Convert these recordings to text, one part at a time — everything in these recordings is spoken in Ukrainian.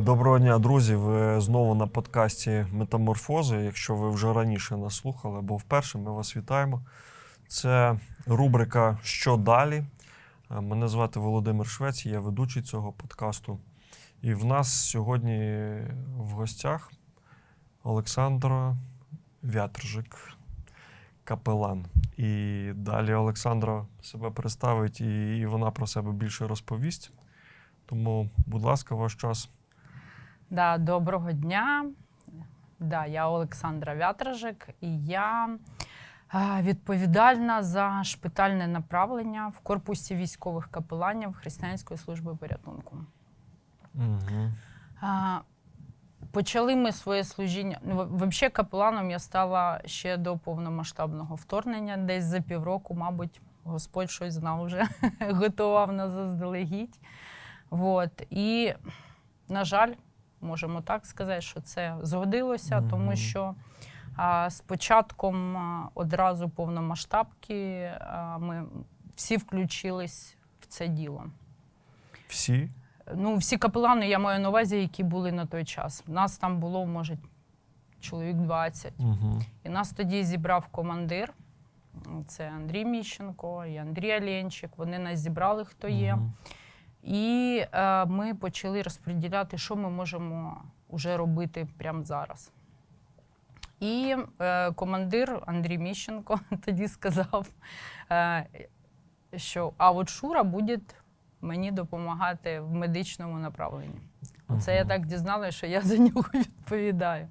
Доброго дня, друзі. Ви знову на подкасті Метаморфози. Якщо ви вже раніше нас слухали або вперше, ми вас вітаємо. Це рубрика Що далі? Е, Мене звати Володимир Швець, я ведучий цього подкасту. І в нас сьогодні в гостях Олександра Вятржик, капелан. І далі Олександра себе представить, і, і вона про себе більше розповість. Тому, будь ласка, ваш час. Да, доброго дня. Да, я Олександра Вятражик, і я відповідальна за шпитальне направлення в корпусі військових капеланів Християнської служби порятунку. Угу. А, Почали ми своє служіння. Ну, взагалі, капеланом я стала ще до повномасштабного вторгнення, десь за півроку, мабуть, Господь щось знав вже, готував нас заздалегідь. Вот. І, на жаль, можемо так сказати, що це згодилося, тому що а, з початком а, одразу повномасштабки а, ми всі включились в це діло. Всі? Ну, всі капелани, я маю на увазі, які були на той час. Нас там було, може, чоловік 20. Угу. І нас тоді зібрав командир. Це Андрій Міщенко і Андрій Аленчик. Вони нас зібрали, хто є. І е, ми почали розподіляти, що ми можемо вже робити прямо зараз. І е, командир Андрій Міщенко тоді сказав, е, що а от Шура буде мені допомагати в медичному направленні. Оце я так дізналася, що я за нього відповідаю.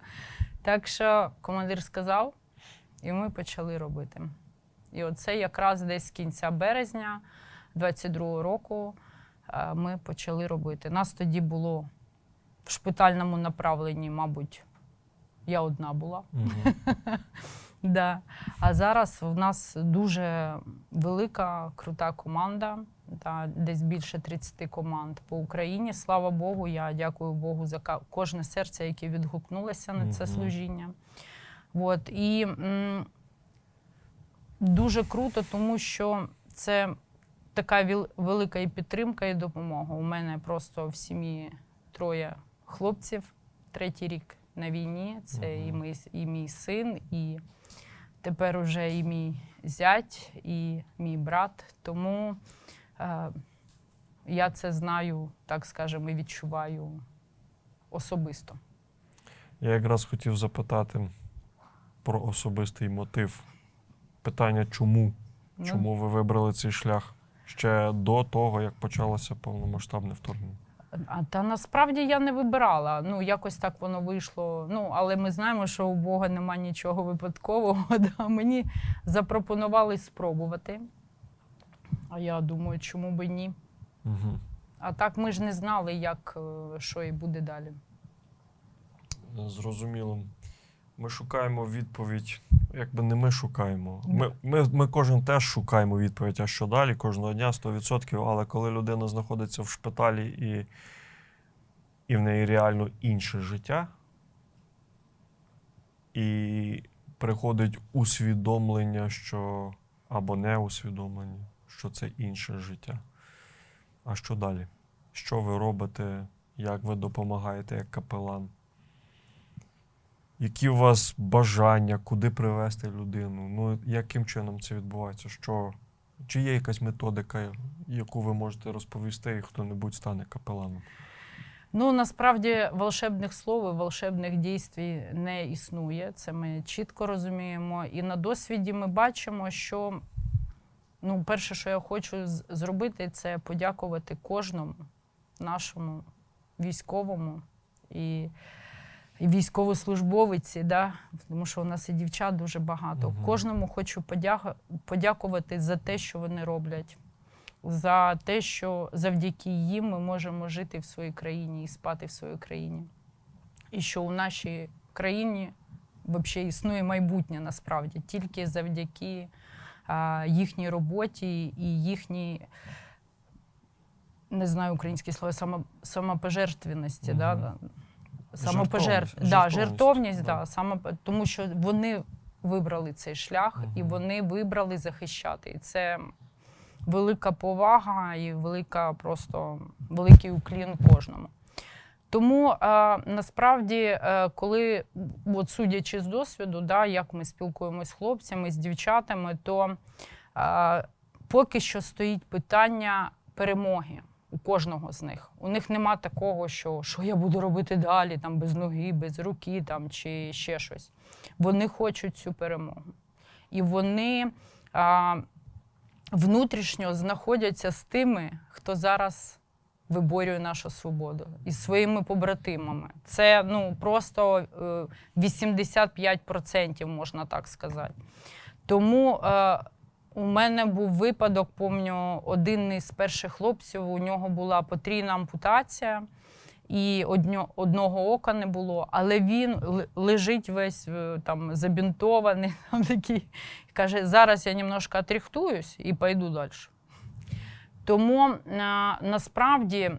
Так що командир сказав, і ми почали робити. І оце якраз десь з кінця березня 22-го року ми почали робити. Нас тоді було в шпитальному направленні, мабуть, я одна була. Да. А зараз в нас дуже велика, крута команда, та, десь більше 30 команд по Україні. Слава Богу, я дякую Богу за кожне серце, яке відгукнулося на це служіння. От. І м, дуже круто, тому що це така велика і підтримка, і допомога. У мене просто в сім'ї троє хлопців, третій рік на війні. Це і, мій, і мій син, і тепер уже і мій зять, і мій брат. Тому е, я це знаю, так скажемо, і відчуваю особисто. Я якраз хотів запитати про особистий мотив. Питання, чому? Ну, Чому ви вибрали цей шлях ще до того, як почалося повномасштабне вторгнення? А та насправді я не вибирала. Ну, якось так воно вийшло. Ну, але ми знаємо, що у Бога нема нічого випадкового. Да. Мені запропонували спробувати. А я думаю, чому би ні? Угу. А так ми ж не знали, як е, що і буде далі. Зрозуміло. Ми шукаємо відповідь. Якби не ми шукаємо. Ми, ми, ми кожен теж шукаємо відповідь, а що далі кожного дня 100%. Але коли людина знаходиться в шпиталі і, і в неї реально інше життя, і приходить усвідомлення, що або не усвідомлення, що це інше життя. А що далі? Що ви робите? Як ви допомагаєте як капелан? Які у вас бажання, куди привести людину? Ну, яким чином це відбувається? Що? Чи є якась методика, яку ви можете розповісти, і хто-небудь стане капеланом? Ну насправді волшебних слов і волшебних дійствій не існує. Це ми чітко розуміємо. І на досвіді ми бачимо, що ну, перше, що я хочу зробити, це подякувати кожному нашому військовому і, військовослужбовиці, да? тому що у нас і дівчат дуже багато. Мгм. Кожному хочу подяка- подякувати за те, що вони роблять за те, що завдяки їм ми можемо жити в своїй країні і спати в своїй країні. І що у нашій країні взагалі існує майбутнє насправді тільки завдяки а, їхній роботі і їхній, не знаю українське слово, само, самопожертвеності. Да? Самопожертв... Жертовність, Да, жертовність, да. да. Само... тому що вони вибрали цей шлях і вони вибрали захищати. І це велика повага і велика просто великий уклін кожному. Тому е, насправді, е, коли, от судячи з досвіду, да, як ми спілкуємося з хлопцями, з дівчатами, то е, поки що стоїть питання перемоги у кожного з них. У них нема такого, що, що я буду робити далі, там, без ноги, без руки там, чи ще щось. Вони хочуть цю перемогу. І вони а, внутрішньо знаходяться з тими, хто зараз виборює нашу свободу із своїми побратимами. Це ну, просто е, 85%, можна так сказати. Тому е, у мене був випадок, пам'ятаю, один із перших хлопців, у нього була потрійна ампутація, і одного ока не було, але він лежить весь е, там забінтований, там такий. Каже, зараз я немножко отрихтуюсь і пойду далі. Тому на, насправді,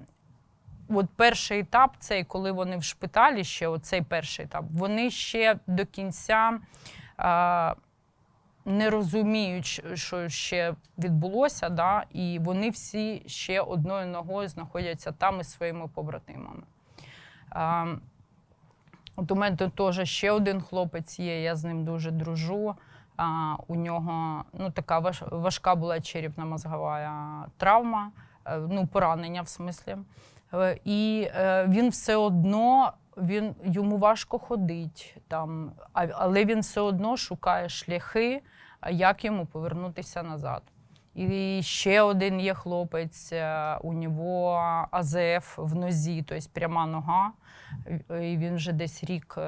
от перший етап, цей, коли вони в шпиталі ще, оцей перший етап, вони ще до кінця а, не розуміють, що ще відбулося, да, і вони всі ще одною ногою знаходяться там із своїми побратимами. А, от у мене теж ще один хлопець є, я з ним дуже дружу. А, у нього ну, така важка була черепно-мозгова травма, е, ну, поранення в смислі. Е, І е, він все одно він, йому важко ходить, там, але він все одно шукає шляхи, як йому повернутися назад. І ще один є хлопець, е, у нього АЗФ в нозі, тобто пряма нога. І він вже десь рік е,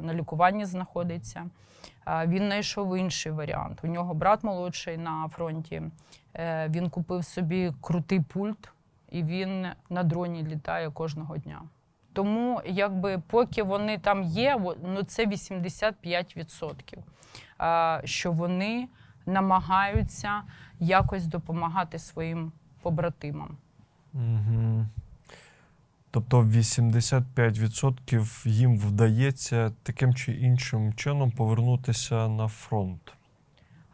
на лікуванні знаходиться. Він знайшов інший варіант. У нього брат молодший на фронті. Е, Він купив собі крутий пульт, і він на дроні літає кожного дня. Тому, якби поки вони там є, ну це 85%, що вони намагаються якось допомагати своїм побратимам. Угу. Тобто 85% їм вдається таким чи іншим чином повернутися на фронт.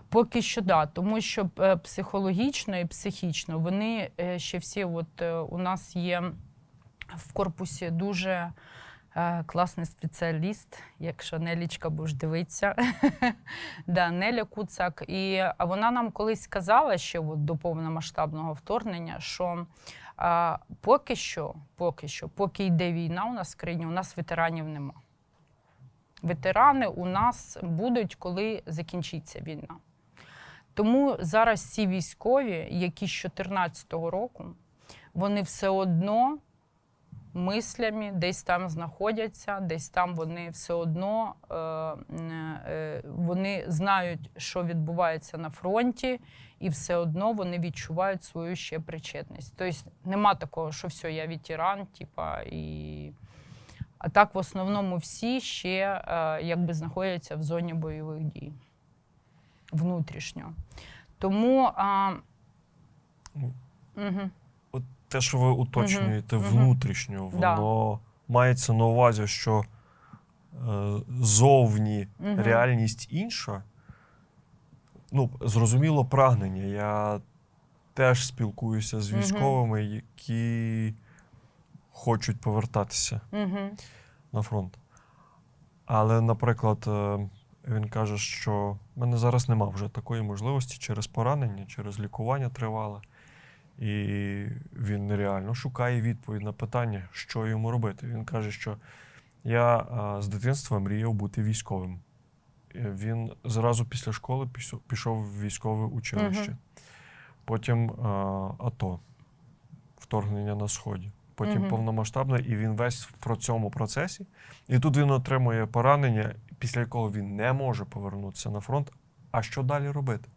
Поки що да, тому що е, психологічно і психічно вони е, ще всі, от е, у нас є в корпусі дуже е, класний спеціаліст, якщо Нелічка будеш дивитися. да, Неля Куцак. І вона нам колись сказала, ще от до повномасштабного вторгнення, що а, поки що, поки що, поки йде війна у нас в країні, у нас ветеранів нема. Ветерани у нас будуть, коли закінчиться війна. Тому зараз ці військові, які з 2014 року, вони все одно мислями десь там знаходяться, десь там вони все одно е, е, вони знають, що відбувається на фронті, і все одно вони відчувають свою ще причетність. Тобто нема такого, що все, я ветеран, типа, і. А так, в основному, всі ще е, якби знаходяться в зоні бойових дій внутрішньо. Тому а, угу. Те, що ви уточнюєте Мгм. внутрішньо, Да. воно мається на увазі, що е, зовні Мгм. реальність інша. Ну, зрозуміло, прагнення. Я теж спілкуюся з військовими, які хочуть повертатися Угу. на фронт. Але, наприклад, е, він каже, що в мене зараз нема вже такої можливості через поранення, через лікування тривале. І він реально шукає відповідь на питання, що йому робити. Він каже, що я з дитинства мріяв бути військовим. Е, Він зразу після школи пішов в військове училище. Мгм. Потім а, АТО, вторгнення на Сході. Потім Мгм. повномасштабне, і він весь в цьому процесі. І тут він отримує поранення, після якого він не може повернутися на фронт. А що далі робити?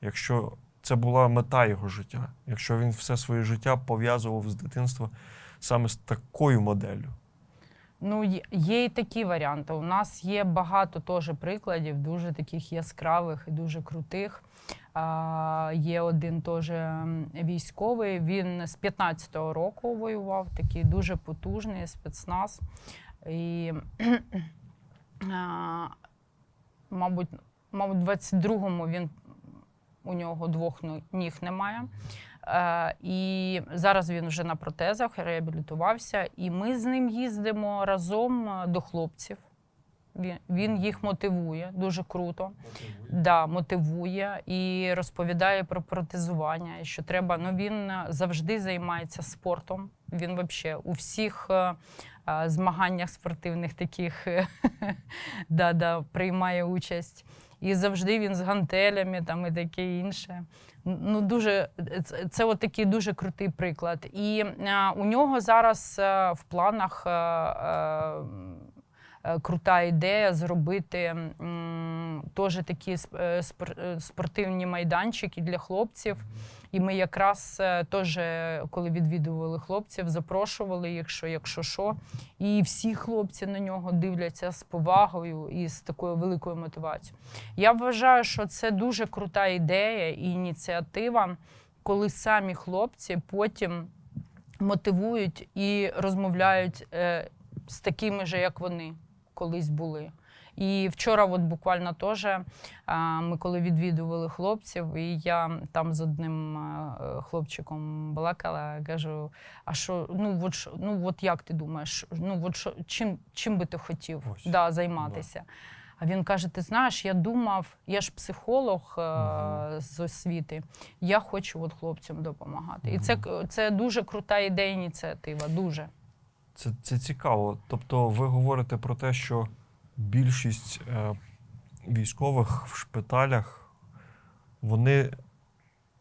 Якщо це була мета його життя, якщо він все своє життя пов'язував з дитинства саме з такою моделлю. Ну, є- і такі варіанти. У нас є багато теж прикладів, дуже таких яскравих і дуже крутих. А, є один теж військовий. Він з 15-го року воював, такий дуже потужний спецназ. І, а, мабуть, мабуть, в 22-му він у нього двох ніг немає. Е, І зараз він вже на протезах реабілітувався, і ми з ним їздимо разом е, до хлопців. Він, він їх мотивує дуже круто. Да, мотивує і розповідає про протезування, що треба. Ну він е, завжди займається спортом. Він взагалі у всіх змаганнях спортивних таких да, да, приймає участь. І завжди він з гантелями там і таке інше. Ну, дуже, це, от такий дуже крутий приклад. І е, у нього зараз е, в планах е, е, е, крута ідея зробити теж такі е, е, спортивні майданчики для хлопців. І ми якраз е, теж, е, коли відвідували хлопців, запрошували їх, що якщо що. І всі хлопці на нього дивляться з повагою і з такою великою мотивацією. Я вважаю, що це дуже крута ідея і ініціатива, коли самі хлопці потім мотивують і розмовляють е, з такими же, як вони колись були. І вчора, от буквально теж ми коли відвідували хлопців, і я там з одним е, хлопчиком балакала, кажу: а що, ну от ну от як ти думаєш, ну от що, чим, чим би ти хотів Ось. да, займатися? А він каже: Ти знаєш, я думав, я ж психолог е, Мгм. з освіти, я хочу от хлопцям допомагати. І це, це дуже крута ідея, ініціатива. Дуже. Це, це цікаво. Тобто, ви говорите про те, що більшість е, військових в шпиталях вони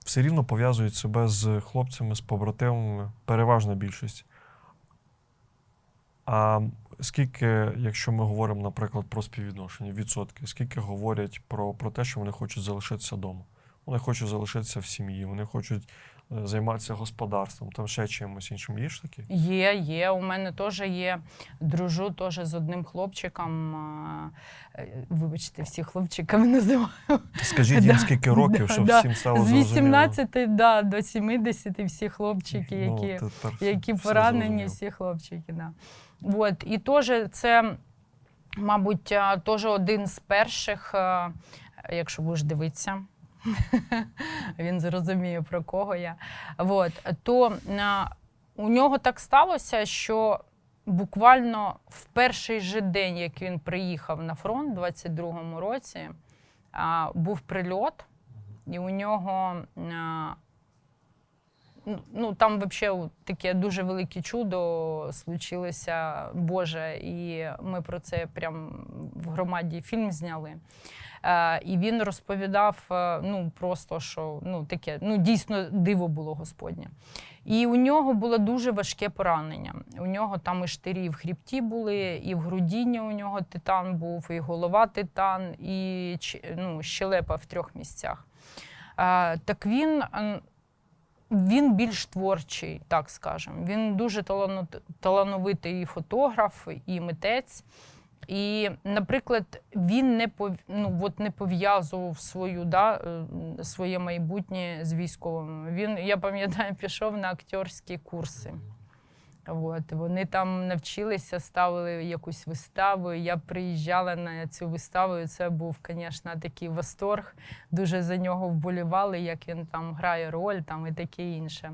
все рівно пов'язують себе з хлопцями, з побратимами, переважна більшість. А скільки, якщо ми говоримо, наприклад, про співвідношення, відсотки, скільки говорять про, про те, що вони хочуть залишитися вдома? Вони хочуть залишитися в сім'ї, вони хочуть займатися господарством, там ще чимось іншим. Є ж такі? Є, є. У мене теж є. Дружу теж з одним хлопчиком. е, Вибачте, всі хлопчиками називаю. Скажіть їм, скільки років, да, щоб да. всім стало З зрозуміло. 18 да, до 70 всі хлопчики, Ну, які, тепер які все поранені, зрозуміло. всі хлопчики. Да. От. І теж це, мабуть, теж один з перших, якщо будеш дивитися. Він зрозуміє, про кого я. От, то у нього так сталося, що буквально в перший же день, як він приїхав на фронт у 22-му році, був прильот, і у нього. Ну, там взагалі таке дуже велике чудо случилося Боже, і ми про це прям в громаді фільм зняли. Е, і він розповідав е, ну, просто, що ну, таке, ну, дійсно диво було Господнє. І у нього було дуже важке поранення. У нього там і штирі в хребті були, і в грудінні у нього титан був, і голова титан, і ну, щелепа в трьох місцях. Е, так він. він більш творчий, так скажемо. Він дуже талановитий і фотограф, і митець. І, наприклад, він не пов... ну, от не пов'язував свою, да, е, своє майбутнє з військовими. Він, я пам'ятаю, пішов на акторські курси. От, вони там навчилися, ставили якусь виставу. Я приїжджала на цю виставу, і це був, звісно, такий восторг. Дуже за нього вболівали, як він там грає роль там, і таке інше.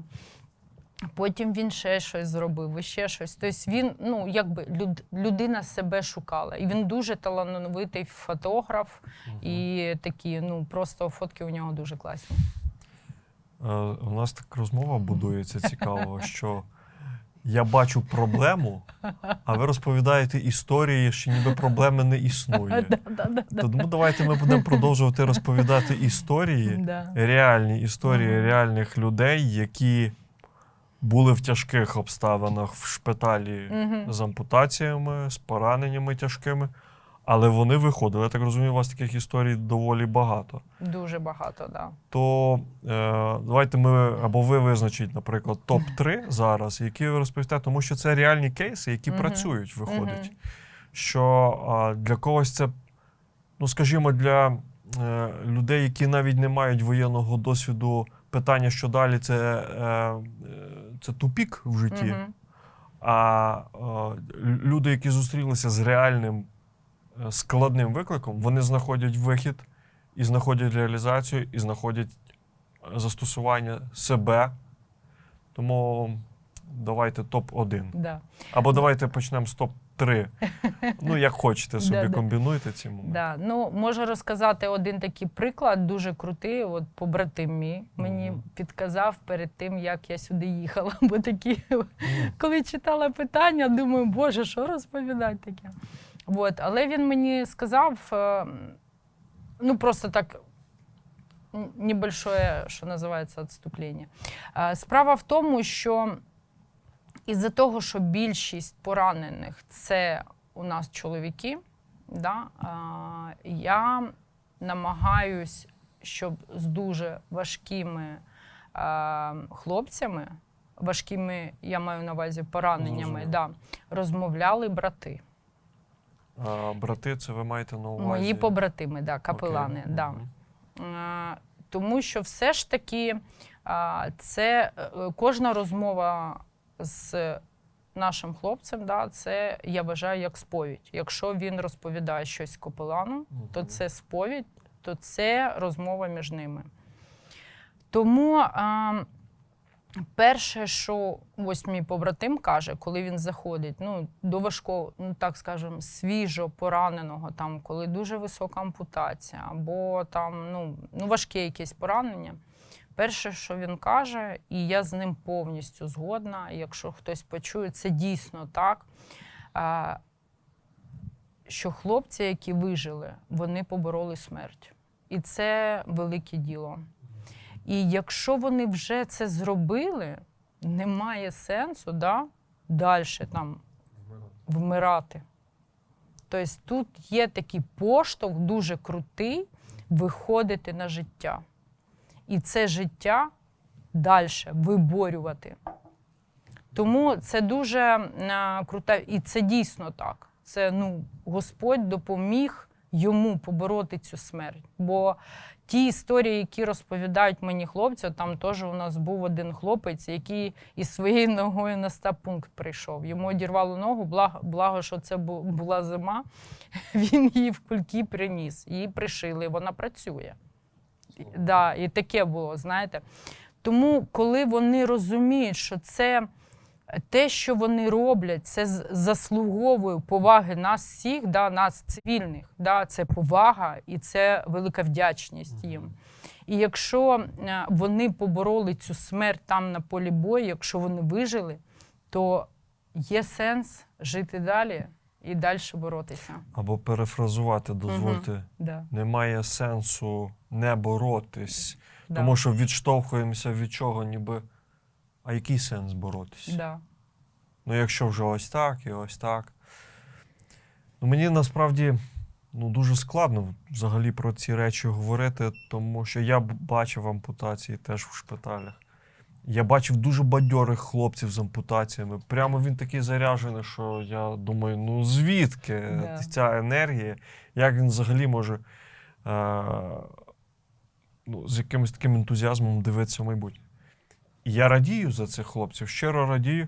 Потім він ще щось зробив, і ще щось. Тобто він, ну, якби люд, людина себе шукала. І він дуже талановитий фотограф, і такі, ну, просто фотки у нього дуже класні. Е, У нас так розмова будується цікаво, що я бачу проблему, а ви розповідаєте історії, що ніби проблеми не існує. Тому давайте ми будемо продовжувати розповідати історії, реальні історії реальних людей, які були в тяжких обставинах в шпиталі Мгм. з ампутаціями, з пораненнями тяжкими. Але вони виходили. Я так розумію, у вас таких історій доволі багато. Дуже багато, так. Да. То е, давайте ми або ви визначіть, наприклад, топ-3 зараз, які ви розповісте, тому що це реальні кейси, які Мгм. працюють, виходить. Мгм. Що а, для когось це, ну скажімо, для е, людей, які навіть не мають воєнного досвіду, питання, що далі, це, е, е, це тупік в житті. Мгм. А е, люди, які зустрілися з реальним складним викликом, вони знаходять вихід і знаходять реалізацію, і знаходять застосування себе. Тому давайте топ-1. Да. Або давайте почнемо з топ-3. Ну, як хочете собі комбінуйте ці моменти. Да. Ну, можу розказати один такий приклад, дуже крутий. От побратим мій мені підказав перед тим, як я сюди їхала. Бо такі, коли читала питання, думаю, боже, що розповідати таке. От. Але він мені сказав, е, ну просто так. Небольшое, що називається, відступлення. Е, Справа в тому, що із-за того, що більшість поранених це у нас чоловіки, да, а, я намагаюсь, щоб з дуже важкими а, хлопцями, важкими, я маю на увазі пораненнями, да, розмовляли брати. А, брати, це ви маєте на увазі? Мої побратими, да, капелани. Окей. Да. Е, Тому що все ж таки а, це е, кожна розмова з нашим хлопцем, да, це я вважаю як сповідь. Якщо він розповідає щось капелану, то це сповідь, то це розмова між ними. Тому а, перше, що ось мій побратим каже, коли він заходить ну, до важкого, ну так скажемо, свіжо пораненого, там, коли дуже висока ампутація, або там ну, ну, важке якесь поранення. Перше, що він каже, і я з ним повністю згодна, якщо хтось почує, це дійсно так. Що хлопці, які вижили, вони побороли смерть. І це велике діло. І якщо вони вже це зробили, немає сенсу да, далі там вмирати. Тобто тут є такий поштовх дуже крутий виходити на життя. І це життя далі виборювати. Тому це дуже е, крута, і це дійсно так. Це ну, Господь допоміг йому побороти цю смерть. Бо ті історії, які розповідають мені хлопці, там теж у нас був один хлопець, який із своєю ногою на стаб-пункт прийшов. Йому одірвало ногу, благо, благо що це була зима. Він її в кульки приніс, її пришили, вона працює. Да, і таке було, знаєте. Тому, коли вони розуміють, що це те, що вони роблять, це заслуговує поваги нас всіх, да, нас цивільних. Да, це повага і це велика вдячність їм. І якщо е, вони побороли цю смерть там на полі бою, якщо вони вижили, то є сенс жити далі і далі боротися. Або перефразувати, дозвольте. Да, Немає сенсу не боротись, да, тому що відштовхуємося від чого, ніби. А який сенс боротись? да. Ну, якщо вже ось так і ось так. Ну, мені насправді ну, дуже складно взагалі про ці речі говорити, тому що я бачив ампутації теж в шпиталях. Я бачив дуже бадьорих хлопців з ампутаціями. Прямо він такий заряджений, що я думаю, ну звідки Да. ця енергія? Як він взагалі може е, ну, з якимось таким ентузіазмом дивитися в майбутнє? І я радію за цих хлопців, щиро радію.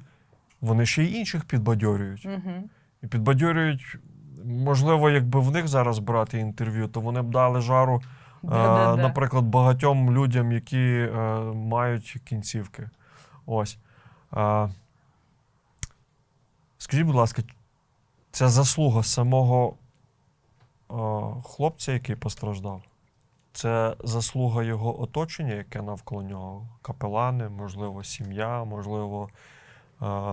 Вони ще й інших підбадьорюють. Угу. І підбадьорюють, можливо, якби в них зараз брати інтерв'ю, то вони б дали жару, е, наприклад, багатьом людям, які е, мають кінцівки. Ось. Е, скажіть, будь ласка, це заслуга самого хлопця, який постраждав? Це заслуга його оточення, яке навколо нього. Капелани, можливо, сім'я, можливо,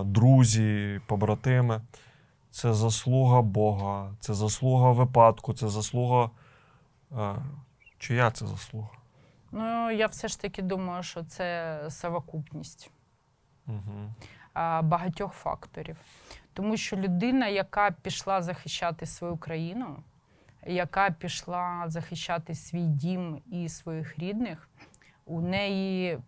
друзі, побратими. Це заслуга Бога, це заслуга випадку, це заслуга. Чия це заслуга? Ну, я все ж таки думаю, що це совокупність Угу. багатьох факторів. Тому що людина, яка пішла захищати свою країну, яка пішла захищати свій дім і своїх рідних, у неї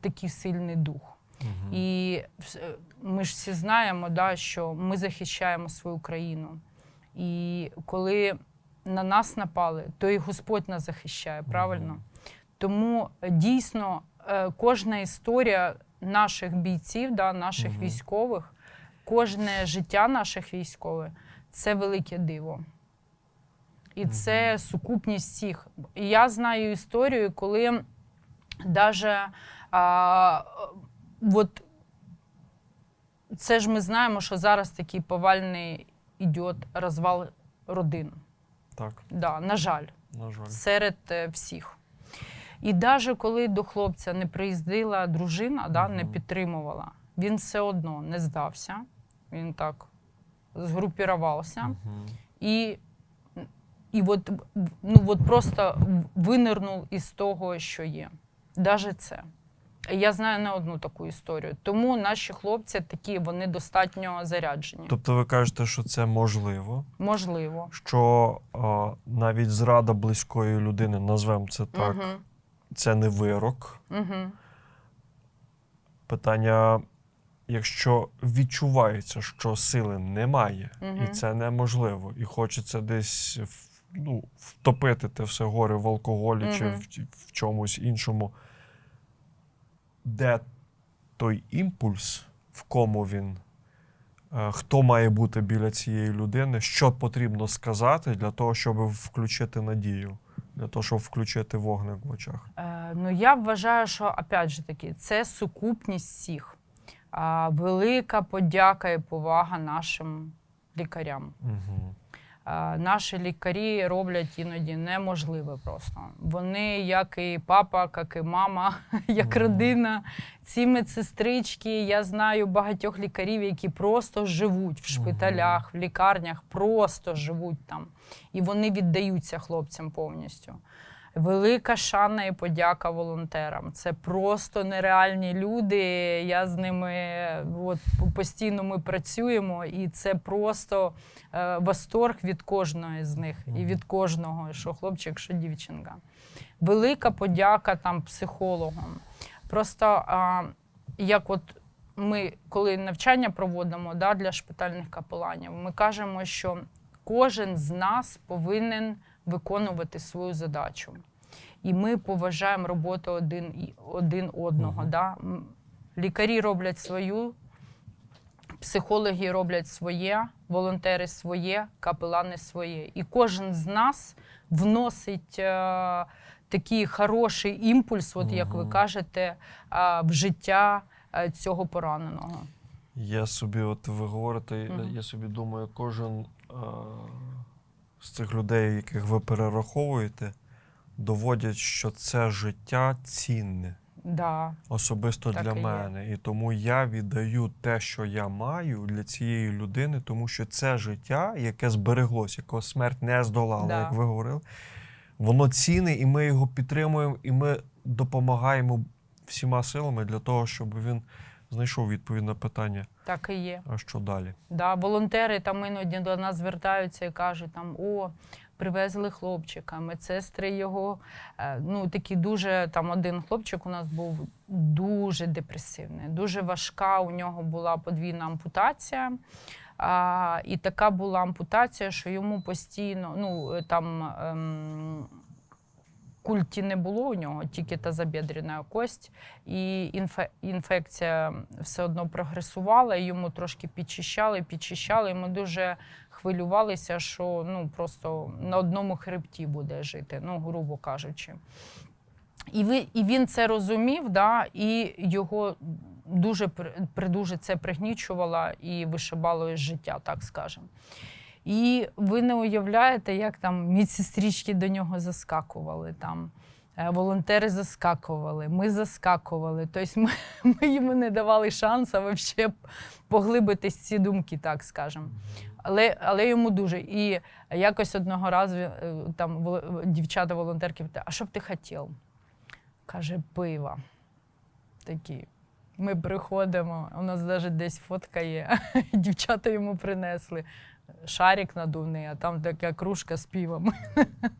такий сильний дух. Угу. І е, ми ж всі знаємо, да, що ми захищаємо свою країну. І коли на нас напали, то і Господь нас захищає, правильно? Тому е, дійсно е, кожна історія наших бійців, да, наших військових, кожне життя наших військових це велике диво. І це сукупність всіх. І я знаю історію, коли Даже а, от, це ж ми знаємо, що зараз такий повальний іде розвал родин. Так, Да, на жаль на жаль. серед е, всіх. І навіть коли до хлопця не приїздила дружина, да, не підтримувала, він все одно не здався. Він так згрупірувався і, і от, ну, от просто винирнув із того, що є. Навіть це. Я знаю не одну таку історію. Тому наші хлопці такі, вони достатньо заряджені. Тобто ви кажете, що це можливо, Можливо. що а, навіть зрада близької людини, назвемо це так, Угу. це не вирок. Угу. Питання, якщо відчувається, що сили немає, і це неможливо, і хочеться десь ну, втопити те все горе в алкоголі чи в, в чомусь іншому, де той імпульс, в кому він, е, хто має бути біля цієї людини, що потрібно сказати для того, щоб включити надію, для того, щоб включити вогник в очах. Е, ну, я вважаю, що опять же таки, це сукупність всіх. А, велика подяка і повага нашим лікарям. Угу. Наші лікарі роблять іноді неможливе просто. Вони, як і папа, як і мама, як родина. Ці медсестрички, я знаю багатьох лікарів, які просто живуть в шпиталях, в лікарнях, просто живуть там. І вони віддаються хлопцям повністю. Велика шана і подяка волонтерам. Це просто нереальні люди. Я з ними от, постійно ми працюємо, і це просто е, восторг від кожної з них і від кожного, що хлопчик, що дівчинка. Велика подяка там психологам. Просто а, як от ми, коли навчання проводимо да, для шпитальних капеланів, ми кажемо, що кожен з нас повинен виконувати свою задачу. І ми поважаємо роботу один, один одного. Мгм. Да? Лікарі роблять свою, психологи роблять своє, волонтери своє, капелани своє. І кожен з нас вносить е, такий хороший імпульс, от як ви кажете, е, в життя е, цього пораненого. Я собі, от ви говорите, я- Мгм. я собі думаю, кожен з цих людей, яких ви перераховуєте, доводять, що це життя цінне, Да. особисто Так для і є. мене. І тому я віддаю те, що я маю для цієї людини, тому що це життя, яке збереглось, якого смерть не здолала, Да. як ви говорили, воно цінне, і ми його підтримуємо, і ми допомагаємо всіма силами для того, щоб він знайшов відповідь на питання. Так і є. А що далі? Да, волонтери там іноді до нас звертаються і кажуть, там, о, привезли хлопчика, медсестри його. е, Ну, такі дуже, там один хлопчик у нас був дуже депресивний, дуже важка. У нього була подвійна ампутація. А, і така була ампутація, що йому постійно, ну, е, там. Ем, Культі не було у нього, тільки тазобедрена кость, і інфе- інфекція все одно прогресувала, йому трошки підчищали, підчищали. І ми дуже хвилювалися, що ну просто на одному хребті буде жити, ну грубо кажучи. І, ви, і він це розумів, да, і його дуже придуже це пригнічувало і вишибало із життя, так скажемо. І ви не уявляєте, як там медсестрички до нього заскакували. Там. е, Волонтери заскакували, ми заскакували. Тобто ми, ми йому не давали шансу взагалі поглибитись ці думки, так скажемо. Але, але йому дуже. І якось одного разу е, там дівчата-волонтерки питають, а що б ти хотів? Каже, пива. Такі. Ми приходимо, у нас навіть десь фотка є. Дівчата йому принесли шарик надувний, а там така кружка з пивом.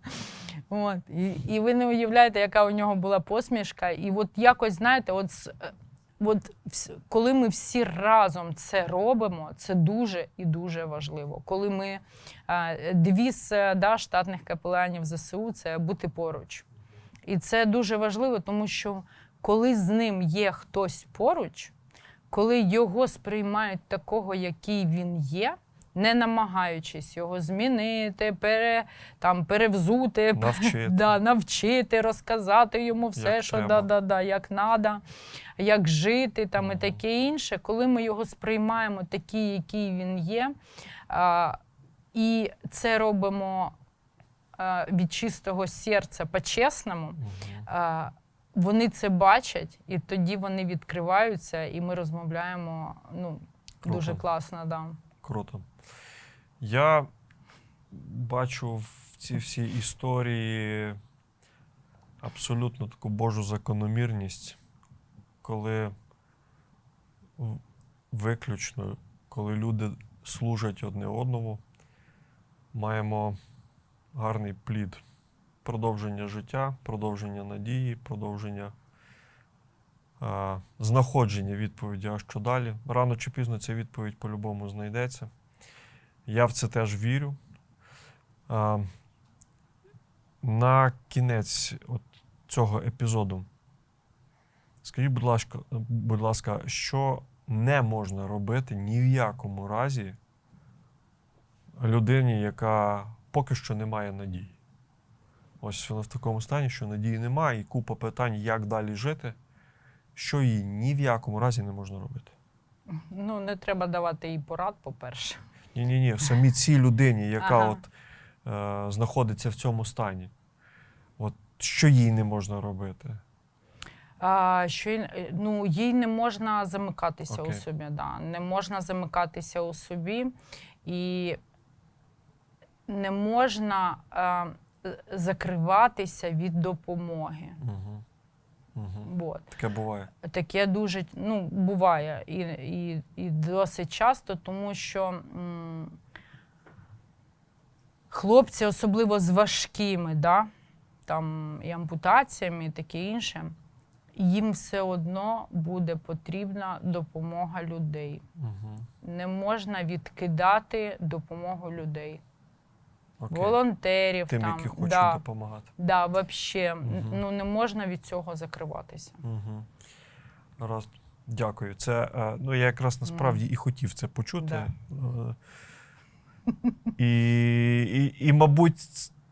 От. І, і ви не уявляєте, яка у нього була посмішка. І от якось, знаєте, от, е, от коли ми всі разом це робимо, це дуже і дуже важливо. Коли ми е, девіз да, штатних капеланів ЗСУ це бути поруч. І це дуже важливо, тому що коли з ним є хтось поруч, коли його сприймають такого, який він є, не намагаючись його змінити, пере, там, перевзути, Навчити. Да, навчити, розказати йому все, Як що треба. да, да, да, як треба, як жити там, Мгм. і таке інше. Коли ми його сприймаємо такий, який він є, а, і це робимо а, від чистого серця по-чесному, а, вони це бачать, і тоді вони відкриваються, і ми розмовляємо ну, дуже класно. Да. Круто. Я бачу в цій всій історії абсолютно таку Божу закономірність, коли виключно, коли люди служать одне одному, маємо гарний плід. Продовження життя, продовження надії, продовження а, знаходження відповіді, а що далі. Рано чи пізно ця відповідь по-любому знайдеться. Я в це теж вірю. А, на кінець от цього епізоду. Скажіть, будь ласка, будь ласка, що не можна робити ні в якому разі людині, яка поки що не має надії. Ось вона в такому стані, що надії немає, і купа питань, як далі жити, що їй ні в якому разі не можна робити. Ну, не треба давати їй порад, по-перше. Ні, ні, ні, самі цій людині, яка Ага. от, е, знаходиться в цьому стані. От що їй не можна робити? А, що й- е, ну, їй не можна замикатися у Окей. собі. Да. Не можна замикатися у собі і не можна з- закриватися від допомоги. Угу. Угу. От. Таке буває. Таке дуже ну, буває і, і, і досить часто, тому що м, хлопці, особливо з важкими, да, там, і ампутаціями, і таке інше, їм все одно буде потрібна допомога людей. Угу. Не можна відкидати допомогу людей, Окей. волонтерів. Тим, там, які хочуть да, допомагати. да, вообще, Мгм. ну, не можна від цього закриватися. Угу. Раз. Дякую. Це, е, ну, я якраз насправді і хотів це почути. Да. Е, І, і, і, мабуть,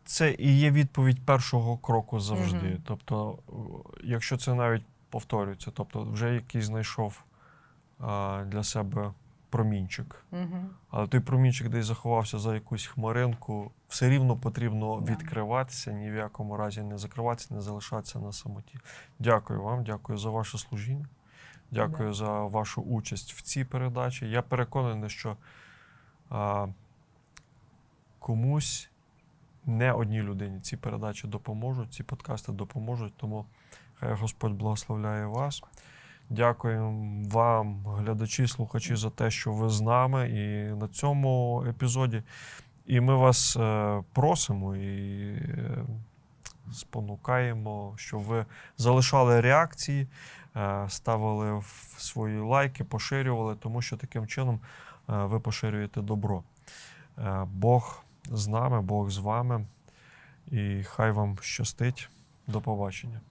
це і є відповідь першого кроку завжди. Мгм. Тобто, е, якщо це навіть повторюється, тобто вже якийсь знайшов а, для себе промінчик. Угу. Але той промінчик десь заховався за якусь хмаринку, все рівно потрібно Да. відкриватися, ні в якому разі не закриватися, не залишатися на самоті. Дякую вам, дякую за ваше служіння. Дякую Да. за вашу участь в цій передачі. Я переконаний, що а, комусь, не одній людині, ці передачі допоможуть, ці подкасти допоможуть. Тому хай Господь благословляє вас. Дякуємо вам, глядачі, слухачі, за те, що ви з нами і на цьому епізоді. І ми вас е, просимо і е, спонукаємо, щоб ви залишали реакції, е, ставили свої лайки, поширювали, тому що таким чином ви поширюєте добро. Бог з нами, Бог з вами. І хай вам щастить. До побачення.